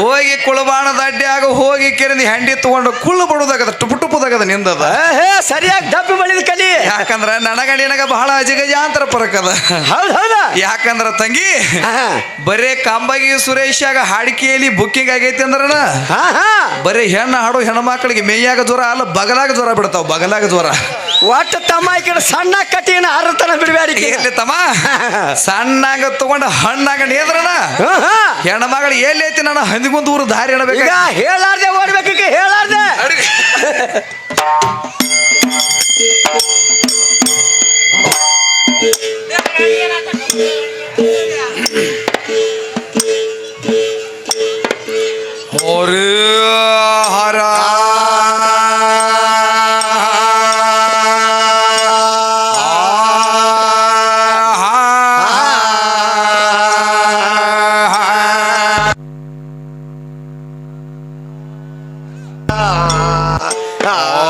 ಹೋಗಿ ಕುಳಬಾಣದ ಅಡ್ಡ್ಯಾಗ ಹೋಗಿ ಕೆರೆದಿ ಹೆಂಡಿ ತಗೊಂಡು ಕುಳ್ಳು ಬಡುದಾಗದ ಟುಪು ಟುಪುದಾಗದ ನಿಂದದ? ಹೇ ಸರಿಯಾಗಿ ದಪ್ಪಿ ಬಳಿದ ಕಲಿ. ಯಾಕಂದ್ರ ನನಗ ನಿನಗ ಬಹಳ ಅಜಗಜಾಂತರ ಪರಕದ. ಹೌದು ಹೌದಾ? ಯಾಕಂದ್ರ ತಂಗಿ ಬರೇ ಕಾಂಬಾಗಿ ಸುರೇಶಾಗ ಹಾಡಿಕೆಯಲ್ಲಿ ಬುಕ್ಕಿಂಗ್ ಆಗೈತಿ ಅಂದ್ರನ? ಹಾ ಬರೀ ಹೆಣ್ಣು ಹಾಡು ಹೆಣ್ಮಕ್ಳಿಗೆ ಮೇಯಾಗ ಜ್ವರ ಅಲ್ಲ ಬಗಲಾಗ ಜ್ವರ ಬಿಡ್ತಾವ ಬಗಲಾಗ ಜ್ವರ. ಒಟ್ಟು ತಮ್ಮ ಈ ಕಡೆ ಸಣ್ಣ ಕಟ್ಟಿನ ಹರತನ ಬಿಡಬೇಡಿ ಎಲ್ಲಿ ತಮ್ಮ? ಸಣ್ಣಾಗ ತಗೊಂಡ ಹಣ್ಣಾಗ ಹೆಣ್ಣು ಹೆಣ್ಮಗಳು ಎಲ್ಲಿ ಐತಿ ನಾನು ಹಂದಿಗೊಂದು ಊರು ದಾರಿ ಈಗ ಇಡಬೇಕು ಹೇಳಾರ್ದೆ ಓಡ್ಬೇಕೀಗ ಹೇಳಾರ್ದೆ. ಹಾ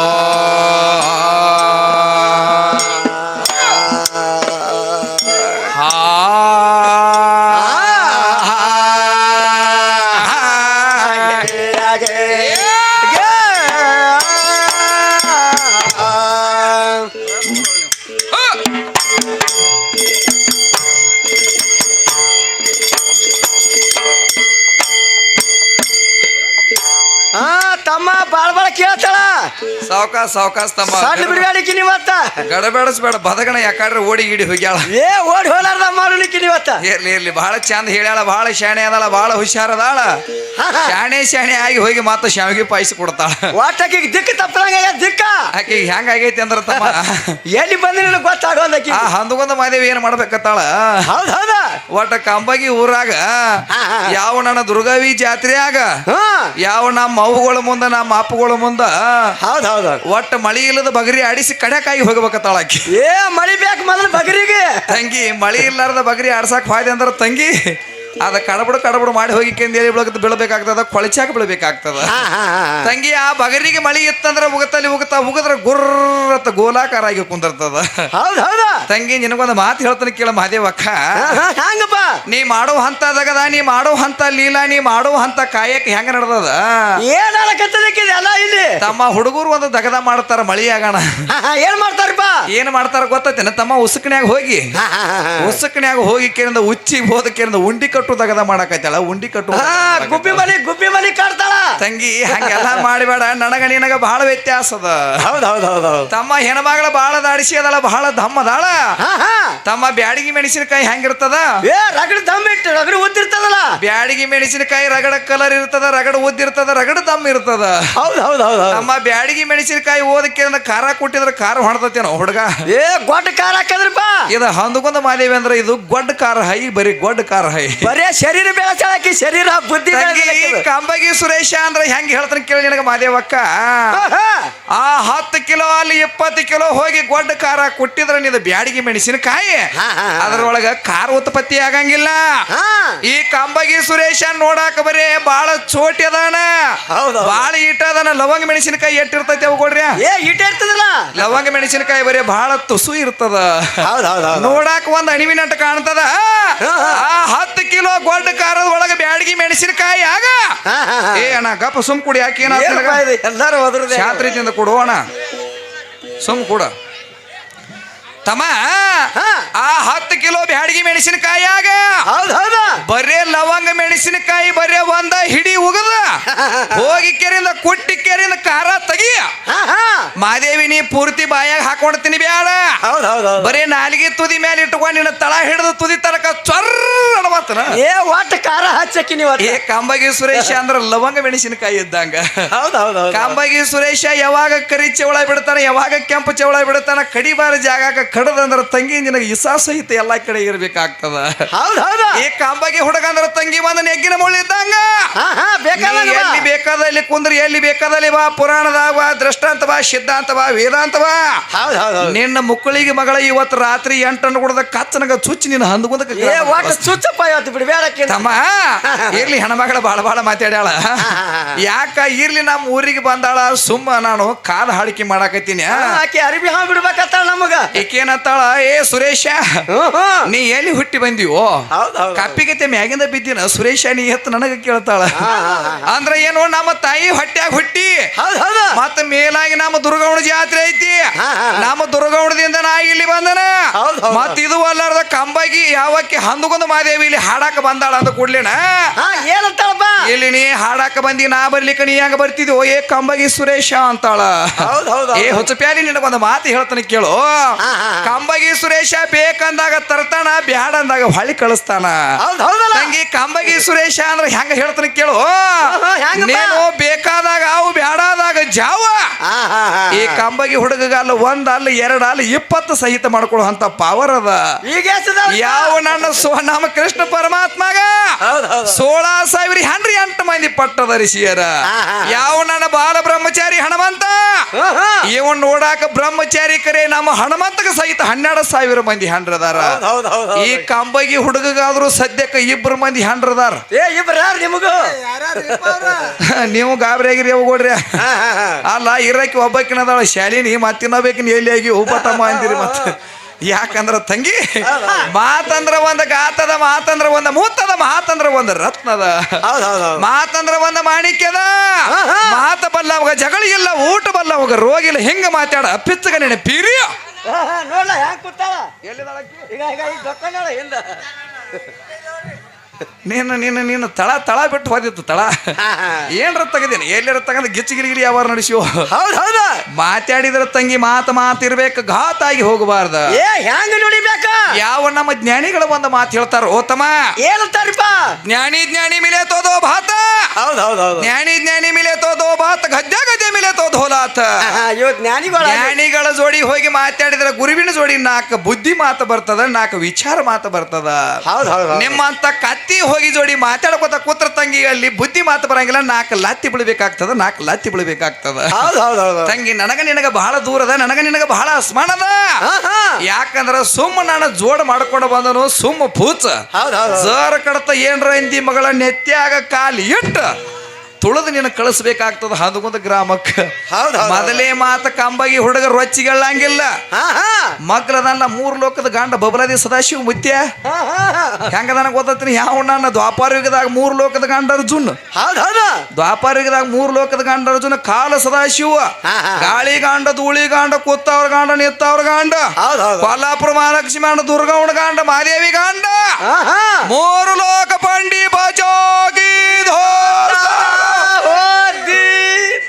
ಸಾವಕಾಶ ಸಾವಕಾಶ ತಮ್ಮ ಬಿಡಬೇಡಿಕಿ ನೀವತ್ತ? ಗಡಬೇಡಸ್ಬೇಡ ಬದಗಣ ಯಾಕಾದ್ರೆ ಓಡಿ ಗಿಡಿ ಹೋಗ್ಯಾಳ. ಏ ಓಡಿ ಹೋಲಾರ್ದ ಮಾಡಲಿಕ್ಕೆ ನೀವತ್ತ? ಇರ್ಲಿ ಇರ್ಲಿ ಬಹಳ ಚಂದ ಹೇಳ್ಯಾಳ ಬಹಳ ಶಾಣೆ ಅದಾಳ ಬಹಳ ಹುಷಾರ ಅದಾಳ. ಶಾಣೆ ಶಾಣೆ ಆಗಿ ಹೋಗಿ ಮತ್ತೆ ಶಾವಿಗೆ ಪಾಯಿಸಿ ಕೊಡ್ತಾಳ. ಒಟ್ಟಕ್ಕೆ ದಿಕ್ಕ ತಪ್ಪದಂಗ ದಿಕ್ಕ? ಆಕೆ ಹೆಂಗ ಆಗೈತಿ ಅಂದ್ರ ತಮ್ಮ? ಎಲ್ಲಿ ಬಂದ್ರೆ ನಿನಗೆ ಗೊತ್ತಾಗೋದಕ್ಕಿ ಆ ಹಂದಗೊಂದ ಮಾದೇವಿ ಏನ್ ಮಾಡ್ಬೇಕತ್ತಾಳ? ಹೌದ್ ಹೌದಾ. ಒಟ್ಟ ಕಂಬಗಿ ಊರಾಗ ಯಾವ ನನ್ನ ದುರ್ಗಾವಿ ಜಾತ್ರೆಯಾಗ ಹಾ. ಯಾವ ನಮ್ಮ ಅವುಗಳ ಮುಂದ ನಮ್ಮ ಅಪ್ಪಗಳ ಮುಂದ ಹೌದ್ ಹೌದು. ಒಟ್ಟ ಮಳಿ ಇಲ್ಲದ ಬಗರಿ ಆಡಿಸಿ ಕಡೆಕಾಯಿ ಹೋಗ್ಬೇಕತ್ತಾಳ ಆಕಿ ಏ ಮಳಿ ಬೇಕು ಮೊದಲು ಬಗರಿಗೆ. ತಂಗಿ ಮಳಿ ಇಲ್ಲಾರದ ಬಗರಿ ಆಡ್ಸಕ್ ಫಾಯ್ದೆ ಅಂದ್ರೆ ತಂಗಿ ಅದ ಕಡಬಡ ಕಡಬಡ ಮಾಡಿ ಹೋಗಿ ಕೆಂದೇಲಿ ಬೆಳಕ ಬೀಳಬೇಕಾಗ್ತದ ಕೊಳಚಾಕ ಬೀಳಬೇಕಾಗ್ತದ. ತಂಗಿ ಆ ಬಗರಿಗೆ ಮಳಿ ಇತ್ತಂದ್ರ ಉಗತಲ್ಲಿ ಉಗತಾ ಉಗದ್ರ ಗುರ್ರತ್ತ ಗೋಲಾಕಾರ ಆಗಿ ಕುಂದಿರ್ತದ ತಂಗಿ ನಿನಗೊಂದು ಮಾತು ಹೇಳ್ತಾನೆ ಕೇಳ ಮಹಾದೇವಕ್ಕ ಹಂಗಪ್ಪ. ನೀ ಮಾಡೋ ಹಂತ ಜಗದ ನೀ ಮಾಡೋ ಹಂತ ಲೀಲಾ ನೀ ಮಾಡೋ ಹಂತ ಕಾಯಕ್ ಹೆಂಗ ನಡೆದದ? ಇಲ್ಲಿ? ತಮ್ಮ ಹುಡುಗರು ಒಂದು ದಗದ ಮಾಡ್ತಾರ ಮಳಿ ಆಗೋಣ. ಏನ್ ಮಾಡ್ತಾರಪ್ಪ? ಏನ್ ಮಾಡ್ತಾರ ಗೊತ್ತೈತೆ ತಮ್ಮ ಉಸುಕನ್ಯಾಗ ಹೋಗಿ. ಉಸುಕನ್ಯಾಗ ಹೋಗಿ ಕೇಳಿದ ಉಚ್ಚಿ ಹೋದ ಕೇಳಿದ ಉಂಡಿ ಕಟ್ಟು ಮಾಡಕೈತಾಳ ಮಾಡಕೈತಳ ಉಂಡಿ ಕಟ್ಟು ಗುಬ್ಬಿ ಮನಿ ಗುಬ್ಬಿ ಮನಿ ಕಾಡ್ತಾಳ ತಂಗಿ ಹಂಗೆಲ್ಲ ಮಾಡಿಬೇಡ ನನಗ ನಿನಗ ಬಹಳ ವ್ಯತ್ಯಾಸ ಅದ. ಹೌದ್ ಹೌದ್ ಹೌದ್ ಹೌದ್ ತಮ್ಮ ಹೆಣ್ಮಗಳ ಬಹಳ ದಾಡಿಸಿ ಅದಲ್ಲ ಬಹಳ ದಮ್ಮದಾಳ ತಮ್ಮ ಬ್ಯಾಡಗಿ ಮೆಣಸಿನಕಾಯಿ ಹೆಂಗಿರ್ತದ? ಏ ರಗಡ್ ದಮ್ ಇಟ್ಟು ರಗಡ್ ಉದ್ದಿರ್ತದಲ್ಲ. ಬ್ಯಾಡಗಿ ಮೆಣಸಿನಕಾಯಿ ರಗಡ ಕಲರ್ ಇರ್ತದ ರಗಡ ಉದ್ದಿರ್ತದ ರಗಡ ದಮ್ ಇರ್ತದ. ಹೌದ್ ಹೌದ್ ಹೌದ್ ಹೌದ್ ನಮ್ಮ ಬ್ಯಾಡಗಿ ಮೆಣಸಿನಕಾಯಿ ಓದಕ್ಕೆ ಖಾರ ಕೊಟ್ಟಿದ್ರ ಖಾರ ಹೊಣತತೇನೋ ಹುಡುಗ. ಏ ಗೊಡ್ಡ ಖಾರ ಹಾಕದ್ರಪ್ಪ ಇದು ಹಂದಗೊಂದ ಮಾದೇವಿ ಅಂದ್ರೆ ಇದು ಗೊಡ್ಡ ಖಾರ ಹೈ ಬರೀ ಗೊಡ್ಡ ಖಾರ ಹೈ ಬರೇ ಶರೀರ ಬೆಳೆಸಾಕಿ ಶರೀರ ಬುದ್ಧಿ ತಂಗಿ ಬೆಳೆಸಾಕಿದು. ಕಂಬಗಿ ಸುರೇಶ ಅಂದ್ರೆ ಹೆಂಗ್ ಹೇಳ್ತಾನೆ ಕೇಳಿ ನಿನಗ ಮಾದೇವಕ್ಕ. ಆ ಹತ್ತು ಕಿಲೋ ಅಲ್ಲಿ ಇಪ್ಪತ್ತು ಕಿಲೋ ಹೋಗಿ ಗೊಡ್ಡ ಖಾರ ಕೊಟ್ಟಿದ್ರೆ ನೀನು ಬ್ಯಾಡಿಗೆ ಮೆಣಸಿನಕಾಯಿ. ಅದ್ರೊಳಗ ಖಾರ ಉತ್ಪತ್ತಿ ಆಗಂಗಿಲ್ಲ. ಈ ಕಂಬಗಿ ಸುರೇಶ ನೋಡಾಕ ಬರೀ ಬಾಳ ಚೋಟಿ ಅದಾನ. ಬಾಳ ಇಟ್ಟ ಅದಾನ. ಲವಂಗ ಮೆಣಸಿನಕಾಯಿ ಎಟ್ಟಿರ್ತೈತಿ ಅವು ಕೊಡ್ರಿ. ಏ ಇರ್ತದಲ್ಲ? ಲವಂಗ ಮೆಣಸಿನಕಾಯಿ ಬರೀ ಬಾಳ ತುಸು ಇರ್ತದ. ಹೌದ್ ಹೌದ್ ಹೌದ್ ನೋಡಾಕ ಒಂದ್ ಅಣಿವಿನಟ್ಟು ಕಾಣ್ತದ. ಆ ಹತ್ತು ಕಿಲೋ ಗೊಡ್ಡ ಖಾರದ ಒಳಗ ಬ್ಯಾಡಗಿ ಮೆಣಸಿನಕಾಯಿ ಆಗ. ಏ ಅಣ್ಣ ಗಪ್ಪ ಸುಮ್ ಕುಡಿ ಯಾಕೆ ಏನಪ್ಪ ಇದು? ಎಲ್ಲಾರು ಹೋದ್ರದೆ ತಿಂದ ಕೊಡು ಅಣ್ಣ ಸುಮ್ ಕೂಡ ತಮ್ಮ ಹಾ. ಆ ಹತ್ತು ಕಿಲೋ ಬ್ಯಾಡಗಿ ಮೆಣಸಿನಕಾಯಾಗ. ಹೌದು ಹೌದಾ. ಬರೇ ಲವಂಗ ಮೆಣಸಿನಕಾಯಿ ಬರೇ ಒಂದ ಹಿಡಿ ಉಗದ. ಹೋಗಿ ಕೆರೆಯಿಂದ ಕುಟ್ಟಿ ಕೆರೆಯಿಂದ ಖಾರ ಹಾ ಮಾದೇವಿ ನೀ ಪೂರ್ತಿ ಬಾಯಾಗ ಹಾಕೊಂಡ್ತೀನಿ ಬ್ಯಾಡ. ಬರೇ ಹೌದ್ ಹೌದ್. ಬರೀ ನಾಲಿಗೆ ತುದಿ ಮೇಲೆ ಇಟ್ಕೊಂಡು ನಿನ್ನ ತಳ ಹಿಡಿದು ತುದಿ ತನಕ ಚೊರ್ರ ಏ ಒಟ್ಟ ಖಾರ ಹಚ್ಚಕ್ಕಿ ನೀವು ಏ ಕಾಂಬಗಿ ಸುರೇಶ ಅಂದ್ರ ಲವಂಗ ಮೆಣಸಿನಕಾಯಿ ಇದ್ದಂಗ. ಹೌದೌದು ಹೌದ್ ಹೌದ್. ಕಾಂಬಗಿ ಸುರೇಶ ಯಾವಾಗ ಕರಿ ಚವಳ ಬಿಡ್ತಾನ ಯಾವಾಗ ಕೆಂಪು ಚವಳ ಬಿಡ್ತಾನ ಕಡಿಬಾರ ಜಾಗಕ್ಕ ಕಡದಂದ್ರ ತಂಗಿ ನಿನಗೆ ಇಸಾ ಸಹಿತ ಎಲ್ಲಾ ಕಡೆ ಇರ್ಬೇಕಾಗ್ತದ. ಹೌದ್ ಹೌದಾ. ಈ ಕಾಂಬಾಗಿ ಹುಡುಗ ಅಂದ್ರ ತಂಗಿ ಬಂದ ನೆಗ್ಗಿನ ಮುಳ್ಳು ಇದ್ದಂಗ. ನೀ. ಎಲ್ಲಿ ಬೇಕಾದ ಜಾಗದಲ್ಲಿ ಕುಂದ್ರಿ ಎಲ್ಲಿ ಬೇಕಾದಲ್ಲಿ ಬಾ ಪುರಾಣದಾಗ ಬಾ ದೃಷ್ಟಾಂತ ಬಾ ಸಿದ್ಧಾಂತ ಬಾ ವೇದಾಂತ ಬಾ. ಹೌದ್ ಹೌದ್ ಹೌದ್. ನಿನ್ನ ಮುಕ್ಕಳಿಗೆ ಮಗಳ ಇವತ್ತು ರಾತ್ರಿ ಎಂಟನ್ನು ಕೊಡದ ಕಚ್ಚನಗ ಚುಚ್ಚಿ ನಿನ್ನ ಏ ಒಟ್ಟು ಚುಚ್ಚಪ್ಪ ಇವತ್ತು ಬಿಡಿ ಬೇಡಕ್ಕೆ ತಮ್ಮ ಇರ್ಲಿ ಹೆಣ್ಮಗಳ ಬಾಳ ಬಾಳ ಮಾತಾಡ್ಯಾಳ. ಯಾಕ ಇರ್ಲಿ ನಮ್ಮ ಊರಿಗೆ ಬಂದಾಳ ಸುಮ್ಮ ನಾನು ಕಾದ ಹಾಡಿಕೆ ಮಾಡಾಕತ್ತೀನಿ. ಆಕೆ ಅರಿಬಿ ಹಾ ಬಿಡ್ಬೇಕತ್ತಾಳ ನಮಗ. ಈಕೇನತ್ತಾಳ ಏ ಸುರೇಶ ನೀ ಎಲ್ಲಿ ಹುಟ್ಟಿ ಬಂದಿವೋ? ಕಪ್ಪಿಗತ್ತೆ ಮ್ಯಾಗಿಂದ ಬಿದ್ದಿನ ಸುರೇಶ ನೀ ಎತ್ತ ನನಗ ಕೇಳ್ತಾಳ. ಅಂದ್ರ ಏನು ನಮ್ಮ ತಾಯಿ ಹೊಟ್ಟ್ಯಾಗ ಹುಟ್ಟಿ. ಮತ್ತ ಮೇಲಾಗಿ ನಮ್ಮ ದುರ್ಗೌಣ ಜಾತ್ರೆ ಐತಿ. ನಮ್ಮ ದುರ್ಗೌಣದಿಂದ ನಾ ಇಲ್ಲಿ ಬಂದನ. ಮತ್ತ ಇದು ಅಲ್ಲಾರ್ದ ಕಂಬಗಿ ಯಾವಕ್ಕೆ ಹಂದಗೊಂದು ಮಾದೇವಿ ಇಲ್ಲಿ ಹಾಡಾಕ ಬಂದಾಳ ಅಂತ ಕೂಡ್ಲಿನ? ಇಲ್ಲಿ ನೀ ಹಾಡಾಕ ಬಂದಿ ನಾ ಬರ್ಲಿಕ್ಕ ನೀ ಹೆಂಗ ಬರ್ತಿದ್ಯೋ? ಏ ಕಂಬಗಿ ಸುರೇಶ ಅಂತಾಳ. ಏ ಹೊಚ್ಚ ಪ್ಯಾರಿ ನಿನಗೊಂದು ಮಾತು ಹೇಳ್ತಾನೆ ಕೇಳು. ಕಂಬಗಿ ಸುರೇಶ ಬೇಕಂದಾಗ ತರ್ತಾನ ಬ್ಯಾಡ ಅಂದಾಗ ಹೊಳಿ ಕಳಿಸ್ತಾನ ತಂಗಿ ಕಂಬಗಿ ಸುರೇಶ ಅಂದ್ರೆ ಹೆಂಗ ಹೇಳ್ತಾನೆ ಕೇಳು? ನೀನು ಬೇಕಾದಾಗ ಅವು ಬ್ಯಾಡಾದಾಗ ಜಾವ. ಈ ಕಂಬಗಿ ಹುಡುಗಗಾಲ ಒಂದ್ ಅಲ್ಲ ಎರಡ ಅಲ್ಲ ಇಪ್ಪತ್ತು ಸಹಿತ ಮಾಡ್ಕೊಳ್ಳುವಂತ ಪವರ್ ಅದ. ಯಾವ ನನ್ನ ಸೋನಾಮ ನಮ್ಮ ಕೃಷ್ಣ ಪರಮಾತ್ಮಗ? ಸೋಳ ಸಾವಿರ ಹನ್ರಿ ಎಂಟು ಮಂದಿ ಪಟ್ಟದ ಋಷಿಯರ. ಯಾವ ನನ್ನ ಬಾಲ ಬ್ರಹ್ಮಚಾರಿ ಹನುಮಂತ? ಇವನ್ ನೋಡಾಕ ಬ್ರಹ್ಮಚಾರಿ ಕರೆ ನಮ್ಮ ಹನುಮಂತಗ ಸಹಿತ ಹನ್ನೆರಡು ಸಾವಿರ ಮಂದಿ ಹಂಡ್ರದಾರ ಹೌದ್ ಹೌದ್ ಹೌದ್ ಈ ಕಂಬಗಿ ಹುಡುಗಾದ್ರೂ ಸದ್ಯಕ್ಕೆ ಇಬ್ರು ಮಂದಿ ಹಂಡ್ರದಾರ ಏ ಇಬ್ರು ಯಾರು ನಿಮಗೂ? ನೀವು ಗಾಬರಿ ಆಗಿರಿ ಹೋಗೋಡ್ರಿ ಹಾ ಹಾ ಹಾ. ಅಲ್ಲ ಇರಕ್ಕೆ ಒಬ್ಬಕಿನದಾಳ ಶಾಲಿನಿ ಮತ್ತಿನ್ನೊಬ್ಬಕಿನ ಎಲ್ಲಿ ಆಗಿ ಉಪತಮ್ಮ ಅಂತೀರಿ ಮತ್ತೆ. ಯಾಕಂದ್ರ ತಂಗಿ ಮಾತಂದ್ರ ಒಂದ ಗಾತದ ಮಾತಂದ್ರ ಒಂದ ಮೂತದ ಮಾತಂದ್ರ ಒಂದ ರತ್ನದ. ಹೌದ್ ಹೌದ್ ಹೌದ್. ಮಾತಂದ್ರ ಒಂದ ಮಾಣಿಕ್ಯದ. ಹಾ, ಬಲ್ಲ ಮಾತ ಬಲ್ಲವಾಗ ಜಗಳಿಲ್ಲ ಊಟ ಬಲ್ಲವಾಗ ರೋಗಿಲ್ಲ ಹೆಂಗ ಮಾತಾಡ ಪಿಚ್ಚಗ ನೆನೆ ಪಿರಿಯ ನೋಡ್ಲ ಹ್ಯಾಂಗ ಕೂತಾಳ? ಈಗ ಈಗ ಈಗ ಗೊತ್ತಾಳ ಹಿಂದ. ನೀನು ನೀನು ನೀನು ತಳ ತಳ ಬಿಟ್ಟು ಹೋದಿತ್ತು ತಳ. ಏನ್ರ ತೆಗದೇನೆ? ಎಲ್ಲರ ತಗಂದು ಗಿಚ್ಚಿಗಿರಿಗಿರಿ ಯಾವಾರ ನಡೆಸಿಯೋ? ಹೌದ್ ಹೌದ. ಮಾತಾಡಿದ್ರ ತಂಗಿ ಮಾತು ಮಾತಿರ್ಬೇಕು ಘಾತಾಗಿ ಹೋಗಬಾರ್ದ. ಏ ಹೆಂಗ ನೋಡಿಬೇಕ? ಯಾವ ನಮ್ಮ ಜ್ಞಾನಿಗಳ ಒಂದು ಮಾತು ಹೇಳ್ತಾರ ಓತಮ ಏನಂತಾರಿಪ್ಪ? ಜ್ಞಾನಿ ಜ್ಞಾನಿ ಮಿಲೆ ತೋದೋ ಭಾತ. ಹೌದು ಹೌದ್ ಹೌದು. ಜ್ಞಾನಿ ಜ್ಞಾನಿ ಮಿಲೆ ತೋದೋ ಭಾತ ಗದ್ಯ ಗದ್ದೆ ಮಿಲೆ ತೋ ಹೋಲಾತ ಜ್ಞಾನಿಗಳ ಜ್ಞಾನಿಗಳ ಜೋಡಿ ಹೋಗಿ ಮಾತಾಡಿದ್ರ ಗುರುವಿನ ಜೋಡಿ ನಾಕ ಬುದ್ಧಿ ಮಾತು ಬರ್ತದ ನಾಲ್ಕು ವಿಚಾರ ಮಾತು ಬರ್ತದ. ಹೌದ್ ಹೌದು ನಿಮ್ಮಂತ ನಿಮ್ಮಂತ ಕತ್ತಿ ಹೋಗಿ ಜೋಡಿ ಮಾತಾಡ್ಕೋತ ಕೂತ್ರ ತಂಗಿ ಅಲ್ಲಿ ಬುದ್ಧಿ ಮಾತು ಬರಂಗಿಲ್ಲ ನಾಲ್ಕು ಲತ್ತಿ ಬಿಡ್ಬೇಕಾಗ್ತದ ನಾಲ್ಕು ಲತ್ತಿ ಬಿಡ್ಬೇಕಾಗ್ತದ ಹೌದು ಹೌದು ಹೌದ್ ತಂಗಿ ನನಗ ನಿನಗ ಬಹಳ ದೂರದ ನನಗ ನಿನಗ ಬಹಳ ಅಸ್ಮಾನದ ಯಾಕಂದ್ರ ಸುಮ್ಮ ನಾನು ಜೋಡ್ ಮಾಡ್ಕೊಂಡು ಬಂದನು ಸುಮ್ಮ ಪೂಚ. ಹೌದ್ ಹೌದ್ ಹೌದ್. ಜರ ಕಡತ ಏನ್ರ ಹಿಂದಿ ಮಗಳ ನೆತ್ಯಾಗ ಕಾಲಿ ಇಟ್ಟು ತುಳಿದು ನಿನ್ನ ಕಳಿಸ್ಬೇಕಾಗ್ತದ ಹದಗುಂದ ಗ್ರಾಮಕ್ಕ. ಹೌದ್ ಮೊದಲೇ ಮಾತ ಕಂಬಗಿ ಹುಡುಗ ಹಾ ಮಗ್ಲದಲ್ಲ ಮೂರ್ ಲೋಕದ ಗಂಡ ಬಬಲಾದಿ ಸದಾಶಿವ ಮುತ್ಯ. ಹೆಂಗ ನನಗೆ ಗೊತ್ತತ್ತೀನಿ ಯಾವ ನನ್ನ ದ್ವಾಪಾರ ಯುಗದಾಗ ಮೂರ್ ಲೋಕದ ಗಂಡ ಅರ್ಜುನ್. ದ್ವಾಪಾರ ಯುಗದಾಗ ಮೂರ್ ಲೋಕದ ಗಂಡ ಅರ್ಜುನ ಕಾಲ ಸದಾಶಿವ. ಗಾಳಿ ಗಾಂಡ ಧೂಳಿ ಗಾಂಡ ಕುತ್ತವ್ರ ಗಾಂಡ ನಿತ್ತವ್ರ ಗಾಂಡ. ಕೊಲ್ಲಾಪುರ ಮಹಾಲಕ್ಷ್ಮಿ ಗಾಂಡ ದುರ್ಗೌಣ ಗಾಂಡ ಮಾದೇವಿ ಗಾಂಡ. ಮೂರು ಲೋಕ ಪಂಡಿ ಬಚೋಗಿ ಹೋದಿ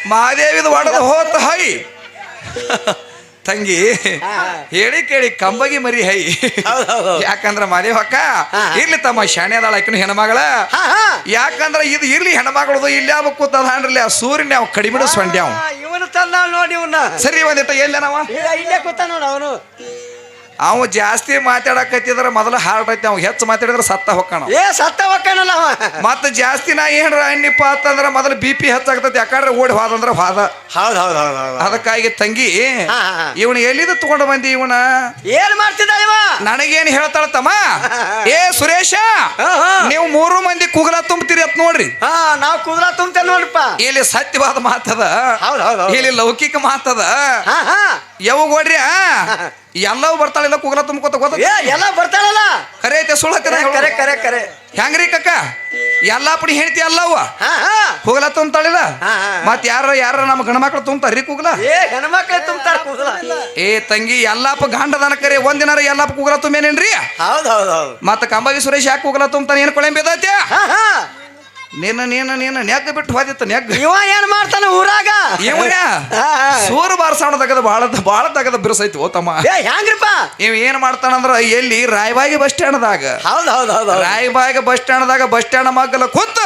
ಮಹಾದೇವಿದು ಒಡದ ಹೋತ ಹೈ. ತಂಗಿ. ಹೇಳಿ ಕೇಳಿ ಕಂಬಗಿ ಮರಿ ಹೈ. ಯಾಕಂದ್ರ ಮಾದೇವ್ ಅಕ್ಕ ಇರ್ಲಿ ತಮ್ಮ ಶಾಣೆ ಅದಾಳ ಆಕಿನ ಹೆಣ್ಮಗಳ. ಯಾಕಂದ್ರ ಇದು ಇರ್ಲಿ ಹೆಣ್ಮಗಳದು ಇಲ್ಲಿ ಯಾವ ಕೂತದ್ರಿ ಆ ಸೂರ್ಯನ ಯಾವ ಕಡಿಮಿಡ ಸೊಂಡ್ಯಾವ್ ಇವನು ತಂದ ನೋಡಿ ಇವನ್ನ. ಸರಿ ಒಂದಿಟ್ಟ ಎಲ್ಲನವ ಈಗ ಇಲ್ಲೇ ಕೂತ ನೋಡ ಅವನು. ಅವ ಜಾಸ್ತಿ ಮಾತಾಡಕತ್ತಿದ್ರ ಮೊದಲ ಹಾರ್ಟ್ ಐತಿ ಅವ್ ಹೆಚ್ಚು ಮಾತಾಡಿದ್ರ ಸತ್ತ ಹೊಕ್ಕಣ ಏ ಸತ್ತ ಹೊಕ್ಕಣಲ್ಲ ಅವ. ಮತ್ತ ಜಾಸ್ತಿ ನಾ ಏನ್ರ ಅನ್ನಿಪ್ಪ ಅಂತಂದ್ರ ಮೊದಲ ಬಿ ಪಿ ಹೆಚ್ಚಾಗ್ತೈತಿ ಯಾಕಂದ್ರೆ ಓಡಿ ಹೋದಂದ್ರ ಹೋದ ಹೌದ್ ಹೌದ್ ಹೌದ್ ಹೌದ್. ಅದಕ್ಕಾಗಿ ತಂಗಿ. ಇವನು ಎಲ್ಲಿದ ತಗೊಂಡು ಬಂದಿ ಇವನ? ಏನ್ ಮಾಡ್ತಿದ್ದ ಇವ? ನನಗೇನ್ ಹೇಳ್ತಾಳ ತಮ್ಮ ಏ ಸುರೇಶ. ನೀವು ಮೂರು ಮಂದಿ ಕುಗಲ ತುಂಬ್ತೀರಿ ಅತ್ ನೋಡ್ರಿ. ಹಾ ನಾವು ತುಂಬತೇ ತುಂಬ್ತೇವೆ ನೋಡ್ರಿಪ್ಪ. ಇಲ್ಲಿ ಸತ್ಯವಾದ ಮಾತದ ಹೌದ್ ಹೌದ್ ಇಲ್ಲಿ ಲೌಕಿಕ ಮಾತದ ಯಾವಾಗ ಓಡ್ರಿ ಎಲ್ಲವೂ ಬರ್ತಾಳಿಲ್ಲ ಕೂಗಲ ತುಂಬ್ಕೋತ ಗೊತ್ತ ಏ ಎಲ್ಲ ಬರ್ತಾಳಲ್ಲ? ಕರೆ ಐತೆ ಸುಳ್ಳ ಕರೆ ಕರೆ ಕರೆ ಕರೆ. ಹೆಂಗ್ರಿ ಕಕ್ಕ? ಎಲ್ಲಾಪಡಿ ಹೇಳ್ತಿ ಅಲ್ಲವ ಹಾ ಹಾ. ಕುಗಲ ತುಂಬ್ತಾಳಿಲ್ಲ. ಮತ್ ಯಾರ ಯಾರ ನಮ್ಮ ಗಣಮಕ್ಳು ತುಂಬ್ತಾರ್ರಿ ಕುಗಲ? ಏ ಹೆಣ್ಮಕ್ಳೆ ತುಂಬ್ತಾರ ಕೂದಲ ಏ ತಂಗಿ ಎಲ್ಲಪ್ಪ ಗಂಡದನ ಕರೆ ಒಂದಿನಾರ ಎಲ್ಲಪ್ಪ ಕುಗಲ ತುಂಬೇನೇನ್ರಿ ಹೌದು ಹೌದ್ ಹೌದ್. ಮತ್ತ ಕಂಬಗಿ ಸುರೇಶ್ ಯಾಕೆ ಕುಗಲ ತುಂಬ್ತಾನೆ? ಏನ್ ಕೊಳೆ ಹಾ ನೀನು ನೀನು ನೀನು ನೆಗ್ ಬಿಟ್ಟು ಹೋದಿತ್ತು ನೆಗ್ ಇವ ಏನ್ ಮಾಡ್ತಾನ ಊರಾಗ? ಇವಾಗ ಬಾರಸಾಣ ತಗದ ಬಹಳ ಬಹಳ ತಗದ ಬಿರುಸೈತಿ ಓ ತಮ್ಮ. ಏ ಹೆಂಗ್ರಿಪ್ಪ ಇವ್ ಏನ್ ಮಾಡ್ತಾನಂದ್ರ ಎಲ್ಲಿ? ರಾಯಬಾಗಿ ಬಸ್ ಸ್ಟ್ಯಾಂಡ್ದಾಗ. ಹೌದು ಹೌದು ಹೌದು ರಾಯಬಾಗ ಬಸ್ ಸ್ಟ್ಯಾಂಡ್ದಾಗ ಬಸ್ ಸ್ಟ್ಯಾಂಡ್ ಮಗ್ಗಲ ಕುಂತ.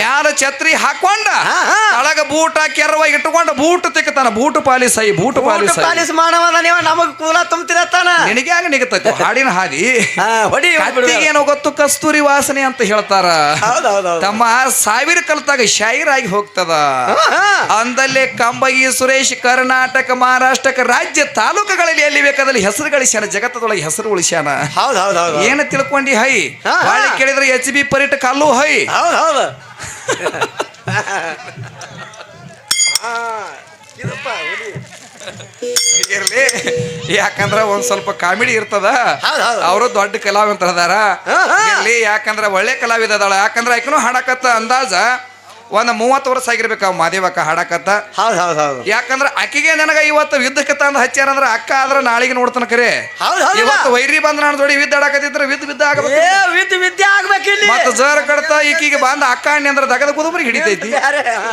ಮ್ಯಾಲ ಛತ್ರಿ ಹಾಕೊಂಡ ಒಳಗ. ಬೂಟ ಕೆರವ ಇಟ್ಟುಕೊಂಡ ಬೂಟ್ ತಿಕ್ಕತಾನ ಬೂಟ್ ಪಾಲಿಸ್ ಐ ಬೂಟ್ ಪಾಲಿಸ್ ಪಾಲಿಸ್ ಮಾಡವ ನೀವ ನಮಗ್ ಕೂಲ ತುಂಬ್ತಿರತ್ತಾನ ನಿನಗೆ ಹಂಗ ನಿಗತೈತಿ ಹಾಡಿನ ಹಾದಿ. ಹೊಡಿ ಏನೋ ಗೊತ್ತು ಕಸ್ತೂರಿ ವಾಸನೆ ಅಂತ ಹೇಳ್ತಾರ. ತಮ್ಮ ಸಾವಿರ ಕಲ್ತಾಗ ಶಾಯಿರಾಗಿ ಹೋಗ್ತದ. ಅಂದಲ್ಲೇ ಕಂಬಗಿ ಸುರೇಶ್ ಕರ್ನಾಟಕ ಮಹಾರಾಷ್ಟ್ರಕ ರಾಜ್ಯ ತಾಲೂಕುಗಳಲ್ಲಿ ಎಲ್ಲಿ ಬೇಕಾದಲ್ಲಿ ಹೆಸರು ಗಳಿಸ್ಯಾನ? ಜಗತ್ತದೊಳಗೆ ಹೆಸರು ಉಳಿಸ್ಯಾನ? ಹೌದು ಹೌದು ಹೌದು ಏನ ತಿಳ್ಕೊಂಡಿ ಹೈ? ಹಾ, ಹಾ. ಬಾಳೆ ಕೇಳಿದ್ರೆ ಎಚ್ ಬಿ ಪರಿಟ ಕಲ್ಲು ಹೈ. ಹೌದು ಹೌದು. ಆ, ಇದಪ್ಪ, ಹುಲಿ. ಇರ್ಲಿ. ಯಾಕಂದ್ರ ಒಂದ್ ಸ್ವಲ್ಪ ಕಾಮಿಡಿ ಇರ್ತದ? ಹೌದ್ ಹೌದ್. ಅವರು ದೊಡ್ಡ ಕಲಾವಿದ್ರ ಅದಾರ ಹಾ, ಹಾ. ಇರ್ಲಿ ಯಾಕಂದ್ರ ಒಳ್ಳೆ ಕಲಾವಿದ ಅದಾಳ. ಯಾಕಂದ್ರ ಆಕಿನೂ ಹಾಡಕತ್ತ ಅಂದಾಜ. ಒಂದ್ ಮೂವತ್ತು ವರ್ಷ ಆಗಿರ್ಬೇಕು ಅವ್ ಮಾದೇವಕ್ಕ ಹಾಡಕತ್ತ. ಹೌದು ಹೌದು ಹೌದು. ಯಾಕಂದ್ರ ಆಕಿಗೆ ನನಗ ಇವತ್ತು ಯುದ್ಧಕ್ಕೆ ತಂದ ಹಚ್ಚಾರ ಅಂದ್ರ ಅಕ್ಕ ಆದ್ರ ನಾಳಿಗೆ ನೋಡ್ತಾನ ಕರೆ. ಹೌದ್ ಹೌದ್ ಇವತ್ತು ವೈರಿ ಬಂದ್ ನಾನು ಜೋಡಿ ವಿದ್ದ ಆಡಕತ್ತಿದ್ರ ವಿದ್ ವಿದ್ದ ಆಗಬೇಕು. ಏ ವಿದ್ಯೆ ವಿದ್ಯೆ ಆಗ್ಬೇಕಿಲ್ಲಿ ಮತ್ತ ಜರ್ ಕಡತ ಈಕಿಗೆ ಬಂದ ಅಕ್ಕ ಅಣ್ಣಿ ಅಂದ್ರ ದಗದ ಕುದುಬ್ರಿಗೆ ಹಿಡಿತೈತಿ.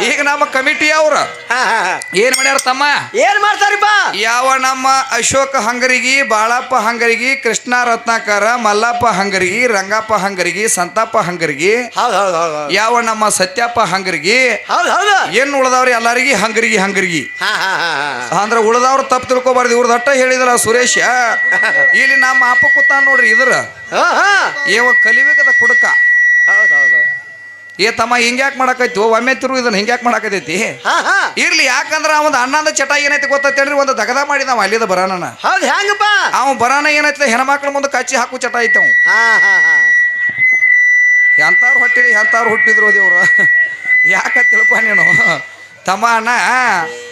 ಈಗ ನಮ್ಮ ಕಮಿಟಿ ಅವ್ರ. ಹಾ, ಹಾ, ಹಾ. ಏನ್ ಮಾಡ್ಯಾರ ತಮ್ಮ? ಏನ್ ಮಾಡ್ತಾರಿಪ್ಪ ಯಾವ ನಮ್ಮ ಅಶೋಕ ಹಂಗರಿಗಿ ಬಾಳಪ್ಪ ಹಂಗರಿಗಿ ಕೃಷ್ಣ ರತ್ನಾಕರ ಮಲ್ಲಪ್ಪ ಹಂಗರಿಗಿ ರಂಗಪ್ಪ ಹಂಗರಿಗಿ ಸಂತಾಪ ಹಂಗರಿಗಿ ಹೌದು ಹೌದು ಹೌದು ಹೌದು. ಯಾವ ನಮ್ಮ ಸತ್ಯಪ್ಪ ಹಂಗರಿಗಿ. ಹೌದು ಹೌದು. ಏನ್ ಉಳದವ್ರಿ ಎಲ್ಲಾರಿಗಿ? ಹಂಗರಿಗಿ ಹಂಗರಿಗಿ. ಹಾ ಹಾ ಹಾ ಹಾ. ಅಂದ್ರ ಉಳದವ್ರು ತಪ್ಪು ತಿಳ್ಕೊಬಾರ್ದು. ಇವ್ರದ್ದು ಅಟ್ಟ ಹೇಳಿದ್ರ ಸುರೇಶ. ಇಲ್ಲಿ ನಮ್ಮ ಅಪ್ಪ ಕೂತ ನೋಡ್ರಿ ಇದ್ರ. ಹಾ ಹಾ. ಏವ ಕಲಿಬೇಕದ ಕುಡಕ. ಹೌದು ಹೌದು ಏ ತಮ್ಮ ಹಿಂಗ್ಯಾಕ್ ಮಾಡಕೈತಿ ಒಮ್ಮೆ ತಿರು ಇದನ್ನ ಹಿಂಗ್ಯಾಕ್ ಮಾಡಕತೈತಿ ಹಾ ಹಾ. ಇರ್ಲಿ ಯಾಕಂದ್ರ ಅವಂದ ಅಣ್ಣಂದ ಚಟ ಏನೈತಿ ಗೊತ್ತೇನ್ರಿ ಒಂದು ದಗದ ಮಾಡಿ ನಾವು ಅಲ್ಲಿದ ಬರಾನನ. ಹೌದು ಹೆಂಗಪ್ಪ? ಅವ ಬರಾನ ಏನೈತಿ? ಹೆಣ್ಮಕ್ಳ ಮುಂದೆ ಕಚ್ಚಿ ಹಾಕು ಚಟ ಐತೆ ಅವ್. ಹಾ ಹಾ ಹಾ. ಎಂತಾರು ಹೊಟ್ಟೆ ಎಂತಾರು ಹುಟ್ಟಿದ್ರು ದೇವ್ರು. ಯಾಕ ತಿಳ್ಕೊ ನೀನು? ತಮಾನ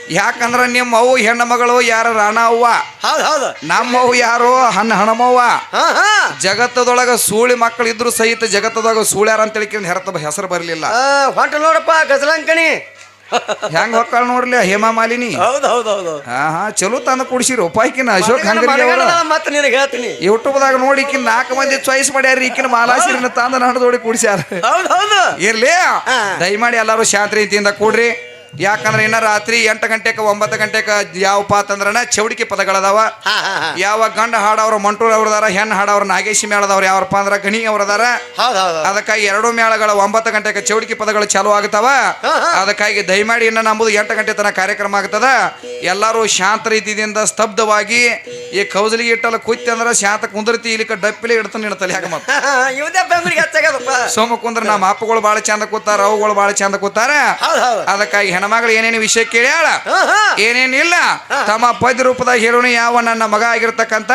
ಯಾಕಂದ್ರೆ ನಿಮ್ಮ ಅವು ಹೆಣ್ಣು ಮಗಳು ಯಾರ ರಾಣ ಅವ್ವ? ಹೌದು ಹೌದು. ನಮ್ಮ ಯಾರು ಹಣ್ಣ ಹಣಮವ್ವ? ಹಾ ಹಾ. ಜಗತ್ತದೊಳಗ ಸೂಳಿ ಮಕ್ಕಳಿದ್ರು ಸಹಿತ ಜಗತ್ತದಾಗ ಸೂಳ್ಯಾರ ಅಂತ ಹೇಳಿಕೊಂಡು ಹೆರತ ಹೆಸರು ಬರಲಿಲ್ಲ. ಹೊಂಟ ನೋಡಪ್ಪ ಗಜಲಂಕಣಿ. ಹೆಂಗ್ ಹೊಕ್ಕಾಳ ನೋಡ್ಲಿ ಹೇಮಾ ಮಾಲಿನಿ? ಹೌದು ಹೌದು ಹೌದು ಹಾ ಹಾ ಚಲೋ ತಂದು ಕುಡಿಸಿರಿ. ಉಪಾಯ್ಕಿನ ಅಶೋಕ್ ಹಂಗರಿ ಅವರು. ಮತ್ತೆ ನಿನಗೆ ಹೇಳ್ತೀನಿ. ಯೂಟ್ಯೂಬ್ದಾಗ ನೋಡಿ ಈಕಿನ ನಾಲ್ಕು ಮಂದಿ ಚಾಯ್ಸ್ ಮಾಡ್ಯಾರ ಈಕಿನ ಮಾಲಾಸಿರಿನ ತಂದ ನಡೆದೋಡಿ ಕುಡಿಸ್ಯಾರ. ಹೌದು ಹೌದು. ಇರ್ಲಿ. ದಯಮಾಡಿ ಎಲ್ಲಾರು ಶಾಂತ ರೀತಿಯಿಂದ ಕೂಡ್ರಿ. ಯಾಕಂದ್ರೆ ಇನ್ನ ರಾತ್ರಿ ಎಂಟು ಗಂಟೆಕ ಒಂಬತ್ತು ಗಂಟೆಕ ಯಾವಪ್ಪ ಅಂತಂದ್ರನ ಚೌಡಿಕೆ ಪದಗಳದಾವ. ಯಾವ ಗಂಡ ಹಾಡವ್ರ ಮಂಟೂರ್ ಅವ್ರದಾರ ಹೆಣ್ಣು ಹಾಡವ್ರ ನಾಗೇಶಿ ಮೇಳದವ್ರು ಯಾವ್ರಪ್ಪ ಅಂದ್ರ ಗಣಿ ಅವ್ರದಾರ. ಅದಕ್ಕಾಗಿ ಎರಡು ಮೇಳಗಳ ಒಂಬತ್ತು ಗಂಟೆಕ ಚೌಡಿಕೆ ಪದಗಳು ಚಾಲು ಆಗ್ತಾವ. ಅದಕ್ಕಾಗಿ ದಯಮಾಡಿ ಇನ್ನ ನಂಬುದು ಎಂಟು ಗಂಟೆ ತನಕ ಕಾರ್ಯಕ್ರಮ ಆಗ್ತದ. ಎಲ್ಲರೂ ಶಾಂತ ರೀತಿಯಿಂದ ಸ್ತಬ್ಧವಾಗಿ ಈ ಕೌಸಲಿಗೆ ಇಟ್ಟಲ್ಲ ಕುತ್ತಿ ಅಂದ್ರ ಶಾಂತ ಕುಂದರ್ತಿ ಇಲ್ಲಿ ಡಪ್ಪಿಲಿ ಇಡ್ತಾನೆ ಇಡ್ತಲ್ಲ ಯಾಕೆ ಮತ್ತೆ ಸೋಮ ಕುಂದ್ರ ನಮ್ಮ ಅಪ್ಪಗಳು ಬಾಳ ಚಂದ ಕೂತಾರ ಅವುಗಳು ಬಾಳ ಚಂದ ಕೂತಾರ. ಅದಕ್ಕಾಗಿ ಹೆಣ್ಮಗಳು ಏನೇನು ವಿಷಯ ಕೇಳ್ಯಾಳ? ಏನೇನಿಲ್ಲ. ತಮ್ಮ ಪದ್ಯ ರೂಪದಾಗ ಹೇಳೋಣ ಯಾವ ನನ್ನ ಮಗ ಆಗಿರ್ತಕ್ಕಂಥ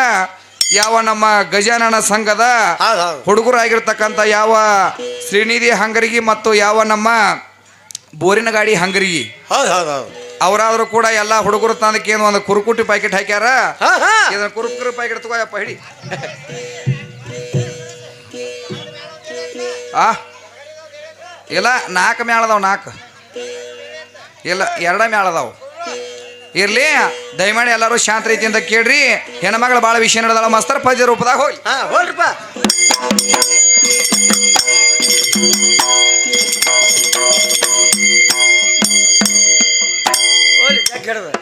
ಯಾವ ನಮ್ಮ ಗಜಾನನ ಸಂಘದ ಹುಡುಗರಾಗಿರ್ತಕ್ಕಂಥ ಯಾವ ಶ್ರೀನಿಧಿ ಹಂಗರಿಗಿ ಮತ್ತು ಯಾವ ನಮ್ಮ ಬೋರಿನ ಗಾಡಿ ಹಂಗರಿಗಿ ಅವರಾದ್ರೂ ಕೂಡ ಎಲ್ಲ ಹುಡುಗರು ತಂದಕ್ಕೆ ಏನು ಒಂದು ಕುರುಕುಟಿ ಪ್ಯಾಕೆಟ್ ಹಾಕ್ಯಾರ? ಇದನ್ನ ಕುರುಕುರು ಪ್ಯಾಕೆಟ್ ತಗೋಯಪ್ಪ ಹಿಡಿ. ಆ ಇಲ್ಲ ನಾಲ್ಕು ಮೇಳದವ ನಾಲ್ಕು. ಇಲ್ಲ ಎರಡ ಮ್ಯಾಳದಾವ್ ಇರ್ಲಿ, ದಯಮಾಡಿ ಎಲ್ಲರೂ ಶಾಂತ ರೀತಿಯಿಂದ ಕೇಳ್ರಿ. ಹೆಣ್ಮಗಳು ಭಾಳ ವಿಷಯ ನಡೆದಾಳ, ಮಸ್ತರ್ ಪದ್ಯ ರೂಪದಾಗ ಹೋಗಿ ಹಾ ಹೋಲ್ರಪ್ಪ ಹೋಲಿ ಜಗ್ ಹಿಡ್ದು.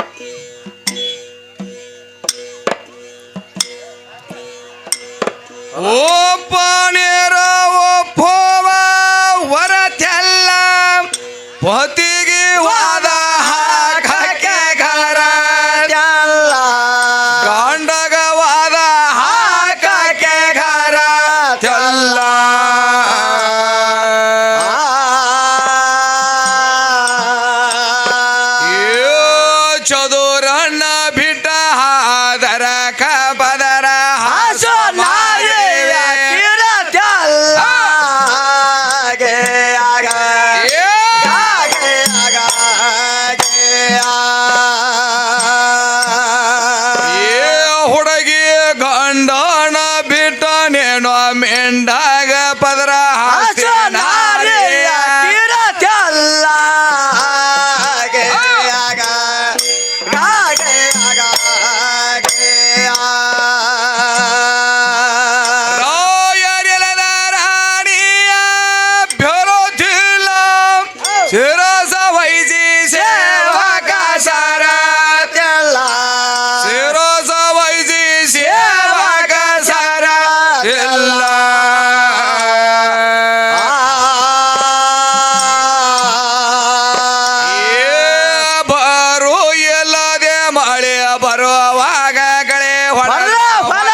ಹೊಡೆದ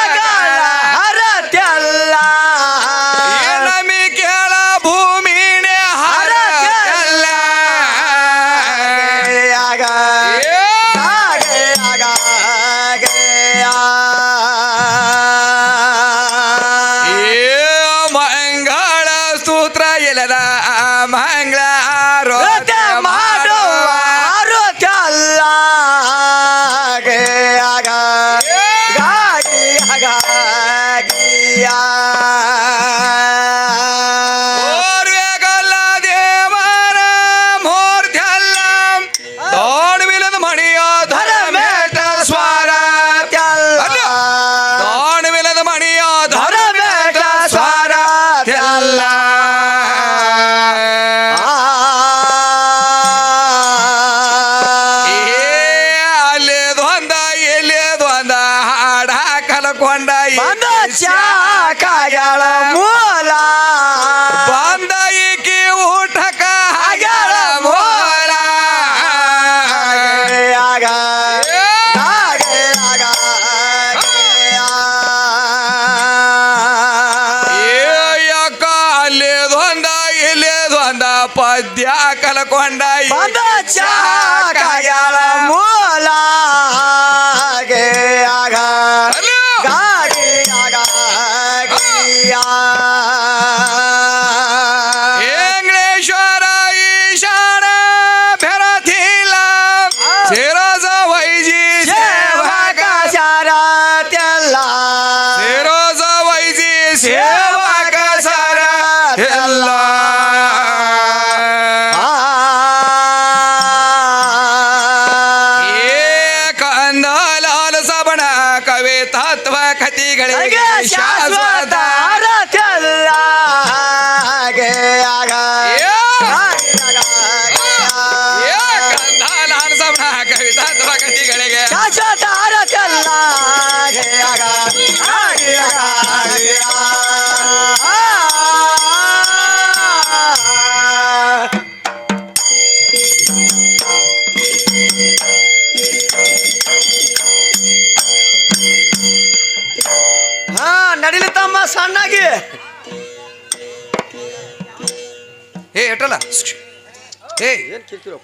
yeah.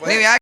ನೀವು ಯಾಕೆ